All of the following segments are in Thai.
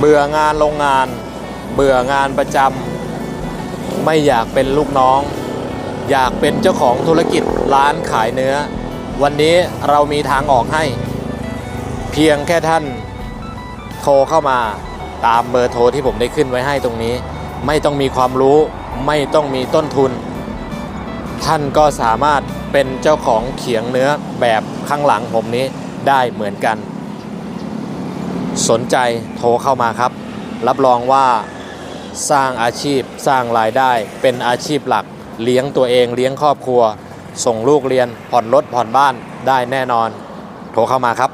เบื่องานโรงงาน เบื่องานประจำไม่อยากเป็นลูกน้อง อยากเป็นเจ้าของธุรกิจร้านขายเนื้อ วันนี้เรามีทางออกให้ เพียงแค่ท่านโทรเข้ามาตามเบอร์โทรที่ผมได้ขึ้นไว้ให้ตรงนี้ ไม่ต้องมีความรู้ ไม่ต้องมีต้นทุน ท่านก็สามารถเป็นเจ้าของเขียงเนื้อแบบข้างหลังผมนี้ได้เหมือนกัน สนใจโทรเข้ามาครับ รับรองว่าสร้างอาชีพสร้างรายได้ เป็นอาชีพหลัก เลี้ยงตัวเองเลี้ยงครอบครัว ส่งลูกเรียนผ่อนรถผ่อนบ้านได้แน่นอน โทรเข้ามาครับ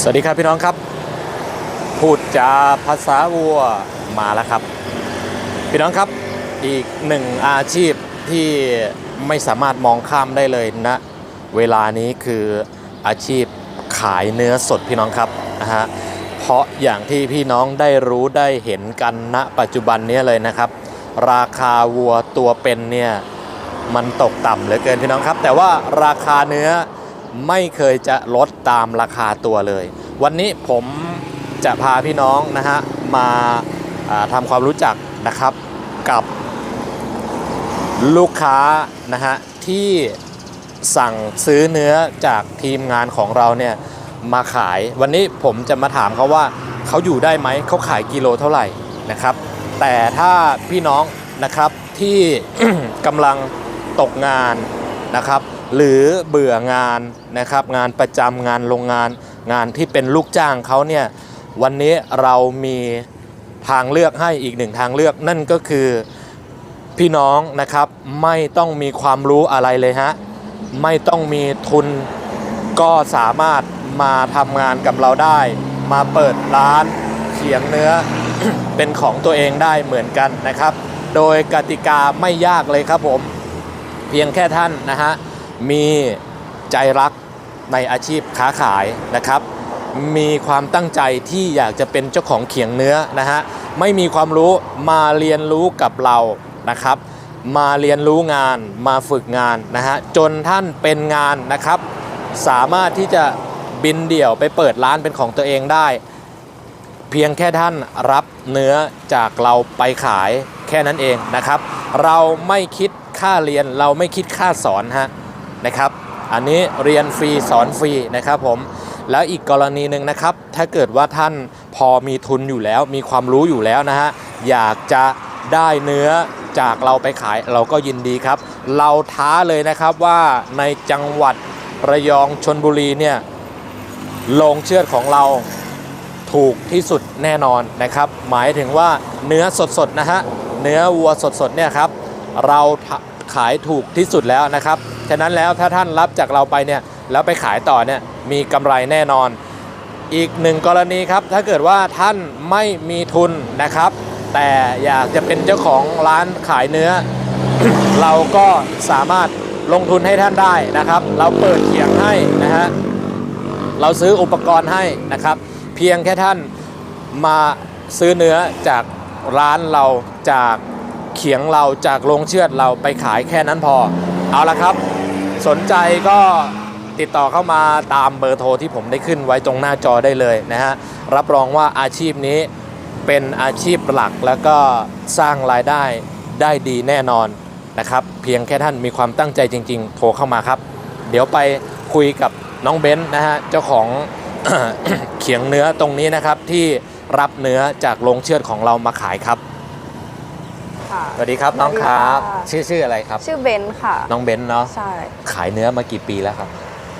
สวัสดีครับพี่น้องครับ พูดจาภาษาวัวมาแล้วครับ พี่น้องครับอีกหนึ่งอาชีพที่ไม่สามารถมองข้ามได้เลยนะ เวลานี้คืออาชีพขายเนื้อสดพี่น้องครับนะฮะเพราะอย่างที่พี่น้องได้รู้ได้เห็นกันณปัจจุบันนี้เลยนะครับ ราคาวัวตัวเป็นเนี่ยมันตกต่ำเหลือเกินพี่น้องครับ แต่ว่าราคาเนื้อไม่เคยจะลดตามราคาตัวเลย วันนี้ผมจะพาพี่น้องนะฮะมาอ่าทำความรู้จักนะครับกับลูกค้านะฮะที่ สั่งซื้อเนื้อจากทีมงานของเราเนี่ยมาขาย วันนี้ผมจะมาถามเขาว่าเขาอยู่ได้ไหมเขาขายกิโลเท่าไหร่นะครับ แต่ถ้าพี่น้องนะครับที่กำลังตกงานนะครับ หรือเบื่องานนะครับ งานประจำงานโรงงาน งานที่เป็นลูกจ้างเขาเนี่ยวันนี้เรามีทางเลือกให้อีกหนึ่งทางเลือกนั่นก็คือพี่น้องนะครับไม่ต้องมีความรู้อะไรเลยฮะ ไม่ต้องมีทุนก็สามารถมาทำงานกับเราได้ มาเปิดร้านเขียงเนื้อเป็นของตัวเองได้เหมือนกันนะครับ โดยกติกาไม่ยากเลยครับผม เพียงแค่ท่านนะฮะมีใจรักในอาชีพค้าขายนะครับ มีความตั้งใจที่อยากจะเป็นเจ้าของเขียงเนื้อนะฮะไม่มีความรู้มาเรียนรู้กับเรานะครับ มาเรียนรู้งานมาฝึกงานนะฮะจนท่านเป็นงานนะครับ สามารถที่จะบินเดี่ยวไปเปิดร้านเป็นของตัวเองได้ เพียงแค่ท่านรับเนื้อจากเราไปขายแค่นั้นเองนะครับ เราไม่คิดค่าเรียนเราไม่คิดค่าสอนฮะนะครับ อันนี้เรียนฟรีสอนฟรีนะครับผมแล้วอีกกรณีหนึ่งนะครับ ถ้าเกิดว่าท่านพอมีทุนอยู่แล้ว มีความรู้อยู่แล้วนะฮะอยากจะ ได้เนื้อจากเราไปขายเราก็ยินดีครับ เราท้าเลยนะครับว่าในจังหวัดระยองชนบุรีเนี่ยโรงเชือดของเราถูกที่สุดแน่นอนนะครับ หมายถึงว่าเนื้อสดๆนะฮะเนื้อวัวสดๆเนี่ยครับเราขายถูกที่สุดแล้วนะครับฉะนั้นแล้วถ้าท่านรับจากเราไปเนี่ยแล้วไปขายต่อเนี่ยมีกำไรแน่นอน อีกหนึ่งกรณีครับถ้าเกิดว่าท่านไม่มีทุนนะครับ แต่อยากจะเป็นเจ้าของร้านขายเนื้อ เราก็สามารถลงทุนให้ท่านได้นะครับ เราเปิดเขียงให้นะฮะเราซื้ออุปกรณ์ให้นะครับ เพียงแค่ท่านมาซื้อเนื้อจากร้านเราจากเขียงเราจากโรงเชือดเราไปขายแค่นั้นพอ เอาละครับ สนใจก็ติดต่อเข้ามาตามเบอร์โทรที่ผมได้ขึ้นไว้ตรงหน้าจอได้เลยนะฮะรับรองว่าอาชีพนี้ เป็นอาชีพหลักแล้วก็สร้างรายได้ได้ดีแน่นอนนะครับ เพียงแค่ท่านมีความตั้งใจจริง ๆ โทรเข้ามาครับ เดี๋ยวไปคุยกับน้องเบนซ์นะฮะเจ้าของเขียงเนื้อตรงนี้นะครับที่รับเนื้อจากโรงเชือดของเรามาขายครับค่ะ สวัสดีครับน้องครับสวัสดีค่ะ ชื่อชื่ออะไรครับ ชื่อเบนค่ะ น้องเบนซ์เนาะใช่ ขายเนื้อมากี่ปีแล้วครับ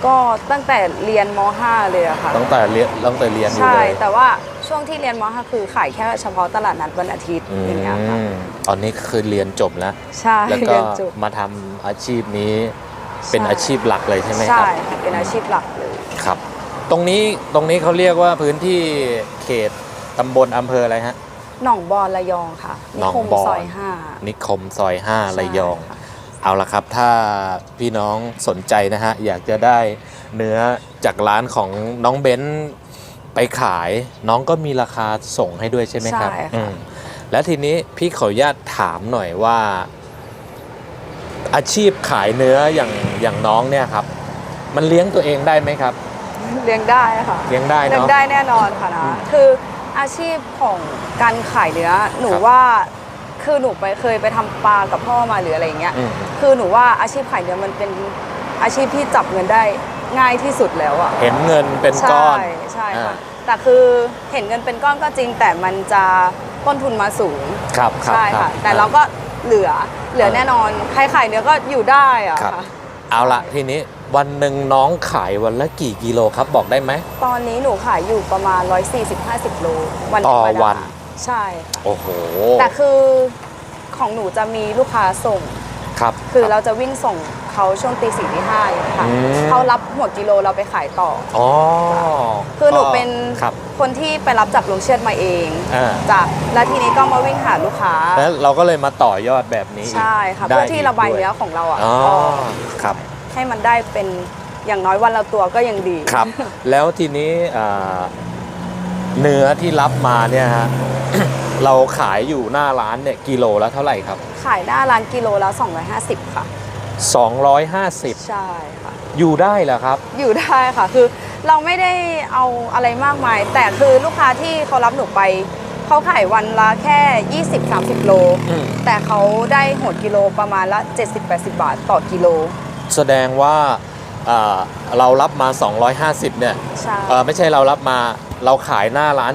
ก็ตั้งแต่เรียนม .5 เลยอะค่ะ ตั้งแต่เรียนตั้งแต่เรียนอยู่ใช่เลยแต่ว่า ช่วงที่เรียนม .5 คือขายแค่เฉพาะตลาดนัดวันอาทิตย์อือย่างเงี้ยค่ะมตอนนี้คือเรียนจบแล้ว ใช่แล้วก็เรียนจบ มาทำอาชีพนี้เป็นใช่ อาชีพหลักเลยใช่ไหมคใช่รับค่ะเป็นอาชีพหลักเลย ครับ ตรงนี้ตรงนี้เขาเรียกว่าพื้นที่เขตตำบลอำเภออะไรฮะ หนองบอนระยองค่ะหนองคมบอน ซอยห้านิคมซอย5ระยอง ใช่ค่ะ เอาละครับ ถ้าพี่น้องสนใจนะฮะ อยากจะได้เนื้อจากร้านของน้องเบนซ์ ไปขายน้องก็มีราคาส่งให้ด้วยใช่ไหมครับใช่อืค่ะมแล้วทีนี้พี่ขออนุญาตถามหน่อยว่า อาชีพขายเนื้ออย่างอย่างน้องเนี่ยครับ มันเลี้ยงตัวเองได้ไหมครับ เลี้ยงได้ค่ะเลี้ยงได้เลี้ยงเนาะได้แน่นอนค่ะอืนะมคืออาชีพของการขายเนื้อหนูครับ ว่าคือหนูไปเคยไปทำปลากับพ่อมาหรืออะไรอย่างเงี้ย อืม คือหนูว่าอาชีพขายเนื้อมันเป็นอาชีพที่จับเงินได้ ง่ายที่สุดแล้วอะเห็นเงินเป็นใช่ก้อน ใช่ค่ะอ่าแต่คือเห็นเงินเป็นก้อนก็จริง แต่มันจะต้นทุนมาสูง ครับครับใช่รัค่ะบแต่เราก็เหลือเหลือแน่นอนใครขายเนื้อก็อยู่ได้อะครับค่ะ เอาละทีนี้วันหนึ่งน้องขายวันละกี่กิโลครับบอกได้ไหม ตอนนี้หนูขายอยู่ประมาณ 140-50 โลวันต่อธรรมดาวันใช่ค่ะโอ้โห แต่คือของหนูจะมีลูกค้าส่ง ครับ คือรับเราจะวิ่งส่ง เขาช่วงตีสี่ตีห้าอย่างเงี้ยค่ะอืม เขารับหัวกิโลเราไปขายต่อ อ๋อคือหนูก็เป็นครับ คนที่ไปรับจากโรงเชือดมาเองอ่า จากแล้วทีนี้ก็มาวิ่งหาลูกค้า แล้วเราก็เลยมาต่อยอดแบบนี้อีกใช่ค่ะ ได้เพื่อที่ระบายกด้วเนื้อของเราอะอ๋อออกครับ ให้มันได้เป็นอย่างน้อยวันละตัวก็ยังดี ครับ แล้วทีนี้อ่าเนื้อที่รับมาเนี่ยฮะ เราขายอยู่หน้าร้านเนี่ยกิโลละเท่าไหร่ครับ ขายหน้าร้านกิโลละ250 ค่ะ 250 ใช่ค่ะ อยู่ได้เหรอครับ อยู่ได้ค่ะ คือเราไม่ได้เอาอะไรมากมาย แต่คือลูกค้าที่เขารับหนูไป เขาขายวันละแค่ 20-30 โล อืม แต่เขาได้หัวกิโลประมาณละ 70-80 บาทต่อกิโล แสดงว่าอ่าเรารับมา 250 เนี่ยใช่ เออไม่ใช่เรารับมาเราขายหน้าร้าน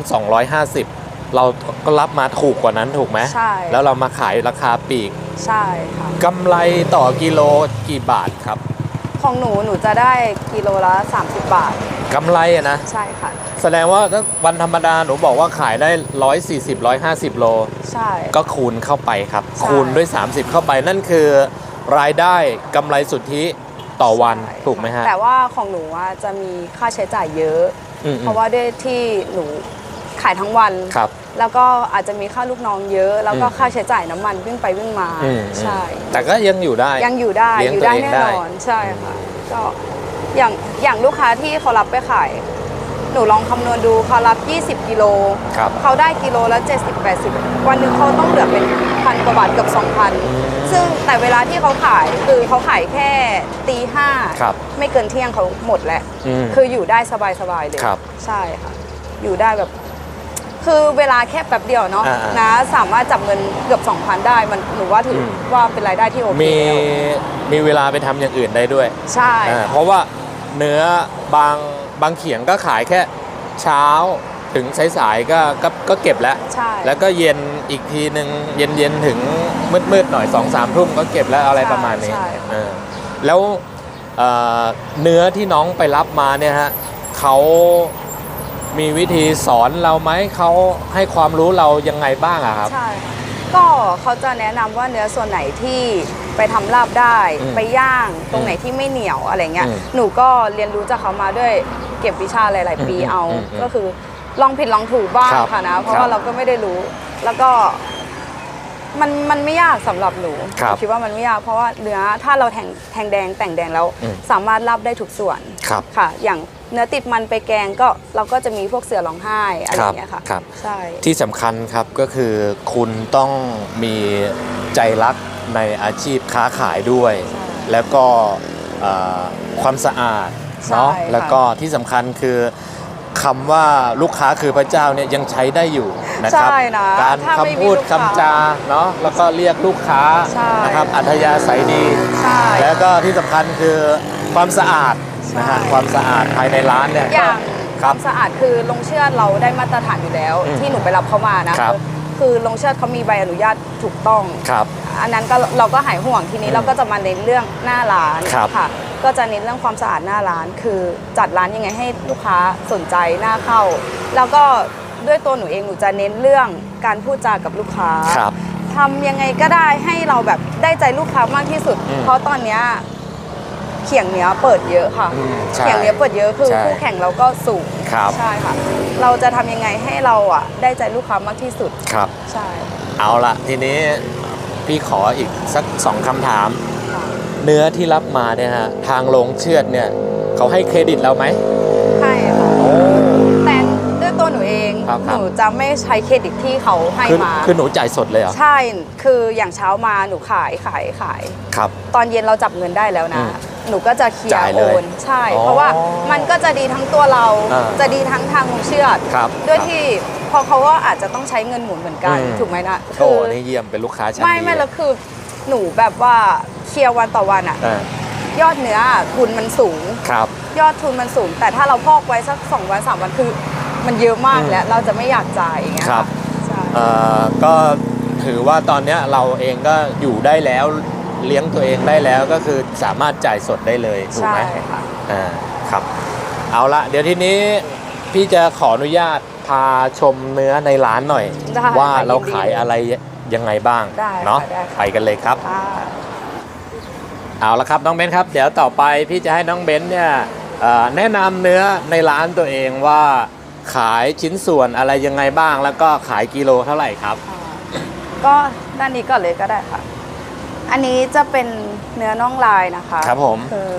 250 เราก็รับมาถูกกว่านั้นถูกไหมใช่ แล้วเรามาขายราคาปลีก ใช่ค่ะ กำไรต่อกิโลกี่บาทครับของหนูหนูจะได้กิโลละ 30 บาท กำไรอะนะ ใช่ค่ะ แสดงว่าถ้าวันธรรมดาหนูบอกว่าขายได้ 140 150 โล ใช่ ก็คูณเข้าไปครับ ใช่ คูณด้วย 30 เข้าไปนั่นคือ รายได้กำไรสุทธิต่อวันใช่ถูกไหมฮะ แต่ว่าของหนูอะจะมีค่าใช้จ่ายเยอะ อืมเพราะว่าด้วยที่หนูขายทั้งวัน ครับ แล้วก็อาจจะมีค่าลูกน้องเยอะ แล้วก็อืมค่าใช้จ่ายน้ำมันวิ่งไปวิ่งมาอืม ใช่ แต่ก็ยังอยู่ได้ ยังอยู่ได้เลี้ยงอยู่ได้ตัวเองแน่ได้ นอนใช่ค่ะก็อย่างอย่างลูกค้าที่เขารับไปขาย หนูลองคำนวณดูเขารับ 20 กิโล ครับ เขาได้กิโลละ 70 80 วันหนึ่งเขาต้องเหลือเป็นพันกว่าบาทเกือบ2,000 ซึ่งแต่เวลาที่เขาขายคือเขาขายแค่ตีห้าครับไม่เกินเที่ยงเขาหมดแล้ว อืมคืออยู่ได้สบายๆเลยครับ ใช่ค่ะ อยู่ได้แบบ คือเวลาแค่แป๊บเดียวเนาะอ่าๆ นะสามารถจับเงินเกือบ 2,000 ได้มันหนูว่าถืออมว่าเป็นรายได้ที่โอเคมีแล้วมีเวลาไปทำอย่างอื่นได้ด้วยใช่อ่าเพราะว่าเนื้อบางบางเขียงก็ขายแค่เช้าถึงสายๆก็ก็ก็เก็บแล้ว ใช่ แล้วก็เย็นอีกทีหนึ่งเย็นเย็นๆถึงมืดมืดๆหน่อยสองสามทุ่มก็เก็บแล้วอะไรประมาณนี้ใช่ค่ะ เออแล้วเอ่อเนื้อที่น้องไปรับมาเนี่ยฮะเขา มีวิธีสอนเราไหมเขาให้ความรู้เรายังไงบ้างอะครับ ใช่ค่ะก็เขาจะแนะนำว่าเนื้อส่วนไหนที่ไปทำลาบได้ อืมไปย่างตรงไหนที่ไม่เหนียวอะไรเงี้ยอืมหนูก็เรียนรู้จากเขามาด้วยเก็บวิชาหลาย ๆ ปีอืมเอา อืมอืมก็คือลองผิดลองถูกบ้างครับค่ะนะ เพราะครับว่าเราก็ไม่ได้รู้ แล้วก็ มันมันไม่ยากสำหรับหนูครับคิดว่ามันไม่ยากเพราะว่าเนื้อถ้าเราแทงแทงแดงแต่งแดงแล้วอืมสามารถลาบได้ทุกส่วนครับ ค่ะ อย่างเนื้อติดมันไปแกงก็เราก็จะมีพวกเสือร้องไห้อะไรอย่างเงี้ยค่ะครับ ใช่ ที่สำคัญครับก็คือคุณต้องมีใจรักในอาชีพค้าขายด้วย ใช่แล้วก็เอ่อความสะอาดเนาะใช่ค่ะแล้วก็ที่สำคัญคือ คำว่าลูกค้าคือพระเจ้าเนี่ยยังใช้ได้อยู่นะครับใช่นะการถ้าไม่คำมีพูดลูกค้าคำจาเนาะแล้วก็เรียกลูกค้าใช่นะครับอัธยาศัยดีใช่แล้วก็ที่สำคัญคือความสะอาดนะฮะใช่ความสะอาดภายในร้านเนี่ยอย่างครัคบวามสะอาดคือลงเชื่อดเราได้มาตรฐานอยู่แล้วอืมที่หนูไปรับเขามานะครับคือลงเชื่อดเขามีใบอนุญาตถูกต้องครับ อันนั้นก็เราก็หายห่วงทีนี้อืมเราก็จะมาเน้นเรื่องหน้าร้านครับค่ะ ก็จะเน้นเรื่องความสะอาดหน้าร้าน คือจัดร้านยังไงให้ลูกค้าสนใจหน้าเข้า แล้วก็ด้วยตัวหนูเองหนูจะเน้นเรื่องการพูดจากับลูกค้าครับทำยังไงก็ได้ให้เราแบบได้ใจลูกค้ามากที่สุด อืมเพราะตอนเนี้ยเขียงเนี้ยเปิดเยอะค่ะ อืมใช่เขียงเนี้ยเปิดเยอะคือใช่คู่แข่งเราก็สูงครับ ใช่ค่ะ เราจะทำยังไงให้เราอะได้ใจลูกค้ามากที่สุดครับ ใช่ เอาละทีนี้พี่ขออีกสักสองคำถามค่ะ เนื้อที่รับมาเนี่ยฮะทางโรงเชือดเนี่ยเขาให้เครดิตเราไหมให้ค่ะโอ้ แต่ด้วยตัวหนูเองครับครับ หนูจะไม่ใช้เครดิตที่เขาให้คือมาคือหนูจ่ายสดเลยเหรอใช่คืออย่างเช้ามาหนูขายขายขาย ครับ ตอนเย็นเราจับเงินได้แล้วนะ อืมหหนูก็จะเคลียจ่ายร์เลโอยนใช่ อ๋อเพราะว่ามันก็จะดีทั้งตัวเรา อ่า จะดีทั้งทางลุงเชื่อด ครับด้วยที่พอเขาก็อาจจะต้องใช้เงินหมุนเหมือนกัน อืม ถูกไหมนะโอ้นี่เยี่ยมเป็นลูกค้าชั้นไม่ดีไม่แล้วคือหนูแบบว่า เคลียร์วันต่อวันอะอ่ายอดเนื้อทุนมันสูง ครับ ยอดทุนมันสูง แต่ถ้าเราพอกไว้สักสองวันสามวันคือมันเยอะมากอืมแล้วเราจะไม่อยากจ่ายอย่างเงี้ยครับ ใช่เอ่อก็ถือว่าตอนเนี้ยเราเองก็อยู่ได้แล้วเลี้ยงตัวเองได้แล้วก็คือสามารถจ่ายสดได้เลยถูกใช่ไหมค่ะ อ่าครับ เอาละเดี๋ยวทีนี้พี่จะขออนุญาตพาชมเนื้อในร้านหน่อย ได้ว่าค่ะเรายินดีขายอะไรยังไงบ้างได้ค่ะเนาะได้ค่ะ ไปกันเลยครับ ค่ะ เอาละครับน้องเบนครับ เดี๋ยวต่อไปพี่จะให้น้องเบนเนี่ยเอ่อแนะนำเนื้อในร้านตัวเองว่าขายชิ้นส่วนอะไรยังไงบ้าง แล้วก็ขายกิโลเท่าไหร่ครับอ่าก็ด้านนี้ก่อนเลยก็ได้ค่ะ อันนี้จะเป็นเนื้อน่องลายนะคะ ครับผมคือ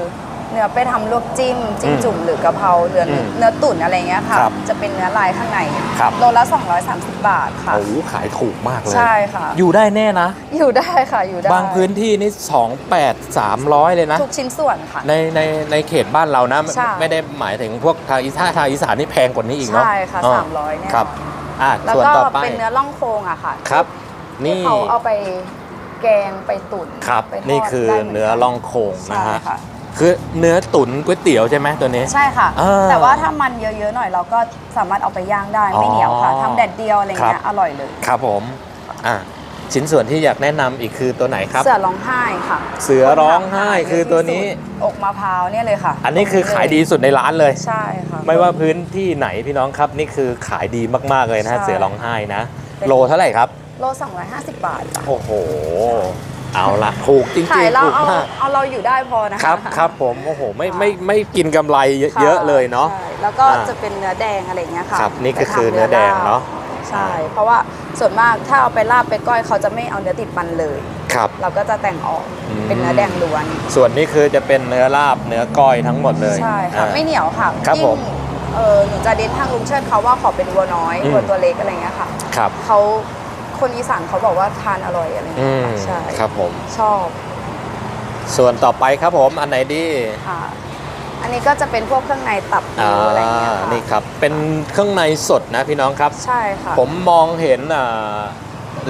เนื้อไปทำลวกจิ้มจิ้มอืมจุ่มหรือกะเพราเนื้ออมเนื้อตุ๋นอะไรเงี้ยค่ะครับจะเป็นเนื้อลายข้างในครับโลละ 230 บาทค่ะโอ้โหขายถูกมากเลย ใช่ค่ะ อยู่ได้แน่นะ อยู่ได้ค่ะอยู่ได้ บางพื้นที่นี่ 2 8 300 เลยนะ ทุกชิ้นส่วนค่ะ ในในในเขตบ้านเรานะใช่ไม่ได้หมายถึงพวกทางอีสานทางอีสานนี่แพงกว่านี้อีกเนาะใช่ค่ะอ๋อ300เนี่ยครับอะแล้วส่วนก็ต่อไปเป็นเนื้อล่องโครงอะค่ะครับที่นี่เขาเอาไปแกงไปตุ๋นครับไปทดนี่คือได้หมืกัเนื้อล่องโคงนะใช่ฮะ ค่ะคือเนื้อตุ๋นก๋วยเตี๋ยวใช่ไหมตัวนี้ ใช่ค่ะอ่าแต่ว่าถ้ามันเยอะๆหน่อยเราก็สามารถเอาไปย่างได้ไม่เหนียวค่ะอ๋อทำแดดเดียวอะไรครัเงี้บ ยอร่อยเลย ครับผมอะชิ้นส่วนที่อยากแนะนำอีกคือตัวไหนครับ เสือร้องไห้ค่ะเสือร้องไห้คือตัวนี้ อกมะพร้าวเนี่ยเลยค่ะอันนี้คือขายดีสุดในร้านเลย ใช่ค่ะ ไม่ว่าพื้นที่ไหนพี่น้องครับ นี่คือขายดีมากๆเลยนะใช่เสือร้องไห้นะ เป็น โลเท่าไหร่ครับ โล250 บาทค่ะ โอ้โห เอาละถูกจริงขายๆเราถูกเอามากเอาเราอยู่ได้พอนะคะครับครับผมโอ้โหไม่ค่ะไม่ไม่กินกำไรเยอะค่เยอะเลยเนาะ ใช่แล้วก็อ่า จะเป็นเนื้อแดงอะไรเงี้ยค่ะครับนี่ก็ไปทำคือเนื้อแดงเนอะใช่ เพราะว่าส่วนมากถ้าเอาไปลาบไปก้อยเขาจะไม่เอาเนื้อติดมันเลย ครับ เราก็จะแต่งออกอืม เป็นเนื้อแดงล้วน ส่วนนี้คือจะเป็นเนื้อลาบเนื้อก้อยทั้งหมดเลยใช่ค่ะ อ่า ไม่เหนียวค่ะครับยิ่งผมเออหนูจะเน้นทางลุงเชิดเขาว่าขอเป็นวัวน้อยอืม วัวตัวเล็กอะไรเงี้ยค่ะครับ เขา คนอีสานเขาบอกว่าทานอร่อยอะไรอืเงี้ยมค่ะใช่ครับผม ชอบส่วนต่อไปครับผมอันไหนดีค่ะ อันนี้ก็จะเป็นพวกเครื่องในตับหอ่ามูอะไรเงี้ยค่ะนี่ครับ เป็นเครื่องในสดนะพี่น้องครับ ใช่ค่ะ ผมมองเห็นอ่า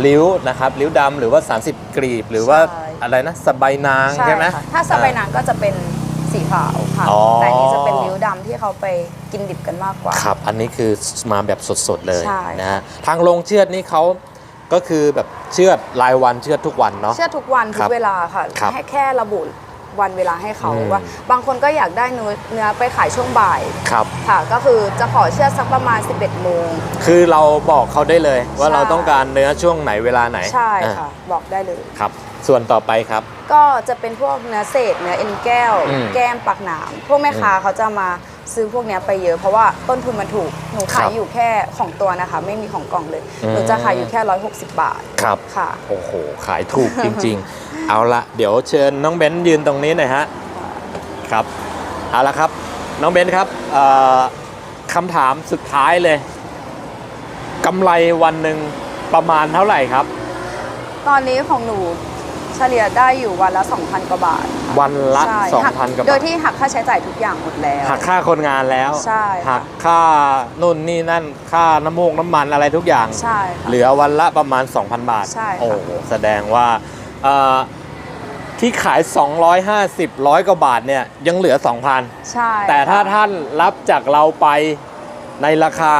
ริ้วนะครับริ้วดำหรือว่า 30 กรีบ หรือว่าใช่ อะไรนะสบายนางใช่ไหม ค่ะถ้าสบายนางก็จะเป็นสีขาวค่ะ อ๋อ แต่อันนี้จะเป็นริ้วดำที่เขาไปกินดิบกันมากกว่า ครับ อันนี้คือมาแบบสดๆเลยใช่ นะฮะทางโรงเชือดนี่เขา ก็คือแบบเชือดรายวันเชือดทุกวันเนาะ เชื่อทุกวันคทุรับกเวลาค่ะครับแค่แค่ระบุวันเวลาให้เขาอืม ว่า บางคนก็อยากได้เนื้อเนื้อไปขายช่วงบ่ายครับ ค่ะ ก็คือจะขอเชื่อดสักประมาณ 11โมง คือเราบอกเขาได้เลยว่าใช่ เราต้องการเนื้อช่วงไหนเวลาไหนใช่อ่าค่ะ บอกได้เลย ครับ ส่วนต่อไปครับ ก็จะเป็นพวกเนื้อเศษเนื้อเอ็นแก้ว อืมแก้มปักหนาม พวกแม่ค้าเขาจะมา ซื้อพวกเนี้ยไปเยอะเพราะว่าต้นทุนมันถูกหนูครัขายบอยู่แค่ของตัวนะคะ ไม่มีของกล่องเลยอืมหนูจะขายอยู่แค่ 160 บาทครับค่ะ โอ้โห ขายถูกจริง ๆ เอาละเดี๋ยวเชิญน้องเบนซ์ยืนตรงนี้หน่อยฮะครับเอาละครับ น้องเบนซ์ครับเอ่อคำถามสุดท้ายเลยกำไรวันหนึ่งประมาณเท่าไหร่ครับ ตอนนี้ของหนู เฉลี่ยได้อยู่วันละ 2,000 กว่าบาทค่ะวันละใช่2,000กว่าโดบายทที่หักค่าใช้จ่ายทุกอย่างหมดแล้ว หักค่าคนงานแล้วใช่ค่ะ หักค่านู่นนี่นั่นค่าน้ำมูกน้ำมันอะไรทุกอย่าง ใช่ค่ะ เหลือวันละประมาณ 2,000 บาท ใช่ค่ะ โอ้โหแสดงว่าเอ่อที่ขาย 250ร้อยกว่าบาทเนี่ยยังเหลือ 2,000 ใช่แต่ถ้าค่ะท่านรับจากเราไปในราคา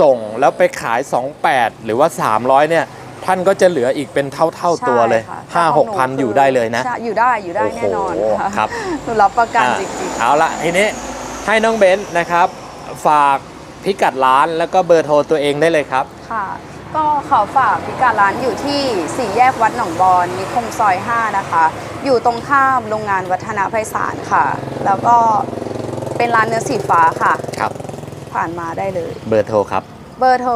ส่งแล้วไปขาย 28 หรือว่า 300เนี่ย ท่านก็จะเหลืออีกเป็นเท่าเท่าๆตัวเลยใช่ค่ะ5แต่ขง6พันคือยู่ได้เลยนะใช่อยู่ได้อยู่ได้แน่นอนโอ้โหค่ะครับหนูรับประกันอะจริงเอาละทีนี้ให้น้องเบนซ์นะครับ ฝากพิกัดร้านแล้วก็เบอร์โทรตัวเองได้เลยครับๆค่ะก็ขอฝากพิกัดร้านอยู่ที่สี่แยกวัดหนองบอนนิคมซอย 5 นะคะ อยู่ตรงข้ามโรงงานวัฒนไพศาลค่ะ แล้วก็เป็นร้านเนื้อสีฟ้าค่ะ ครับ ผ่านมาได้เลย เบอร์โทรครับ เบอร์โทร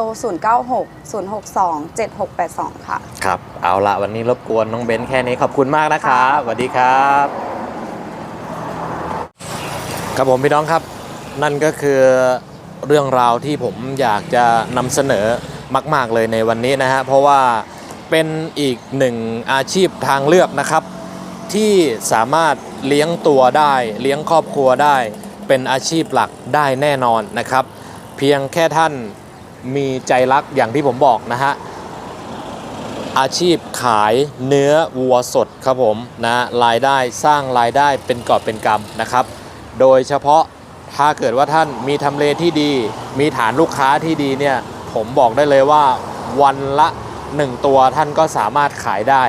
096 062 7682 ค่ะ ครับ เอาละวันนี้รบกวนน้องเบนซ์แค่นี้ขอบคุณมากนะครับค่ะสวัสดีครับ ครับผมพี่น้องครับ นั่นก็คือเรื่องราวที่ผมอยากจะนำเสนอมาก ๆ เลยในวันนี้นะฮะ เพราะว่าเป็นอีกหนึ่งอาชีพทางเลือกนะครับ ที่สามารถเลี้ยงตัวได้ เลี้ยงครอบครัวได้ เป็นอาชีพหลักได้แน่นอนนะครับ เพียงแค่ท่าน มีใจรักอย่างที่ผมบอกนะฮะอาชีพขายเนื้อวัวสดครับผมนะรายได้สร้างรายได้เป็นกอบเป็นกำนะครับ โดยเฉพาะถ้าเกิดว่าท่านมีทำเลที่ดี มีฐานลูกค้าที่ดีเนี่ยผมบอกได้เลยว่าวันละ 1 ตัวท่านก็สามารถขายได้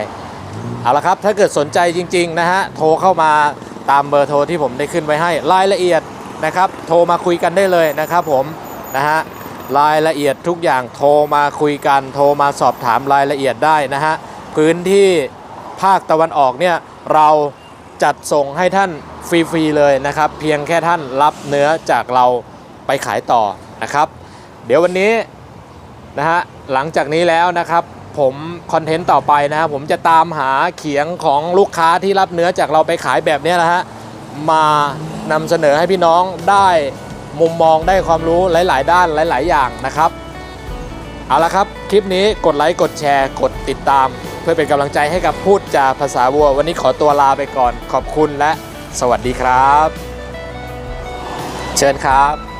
เอาละครับถ้าเกิดสนใจจริงๆนะฮะโทรเข้ามาตามเบอร์โทรที่ผมได้ขึ้นไว้ให้รายละเอียดนะครับ โทรมาคุยกันได้เลยนะครับผมนะฮะ รายละเอียดทุกอย่างโทรมาคุยกัน โทรมาสอบถามรายละเอียดได้นะฮะ พื้นที่ภาคตะวันออกเนี่ยเราจัดส่งให้ท่านฟรีๆเลยนะครับ เพียงแค่ท่านรับเนื้อจากเราไปขายต่อนะครับ เดี๋ยววันนี้นะฮะหลังจากนี้แล้วนะครับผมคอนเทนต์ต่อไปนะครับผมจะตามหาเขียงของลูกค้าที่รับเนื้อจากเราไปขายแบบนี้นะฮะมานำเสนอให้พี่น้องได้ มุมมองได้ความรู้หลาย ๆ ด้านหลาย ๆ อย่างนะครับ เอาละครับ คลิปนี้กดไลค์กดแชร์กดติดตาม เพื่อเป็นกำลังใจให้กับพูดจาภาษาวัว วันนี้ขอตัวลาไปก่อนขอบคุณและสวัสดีครับ เชิญครับ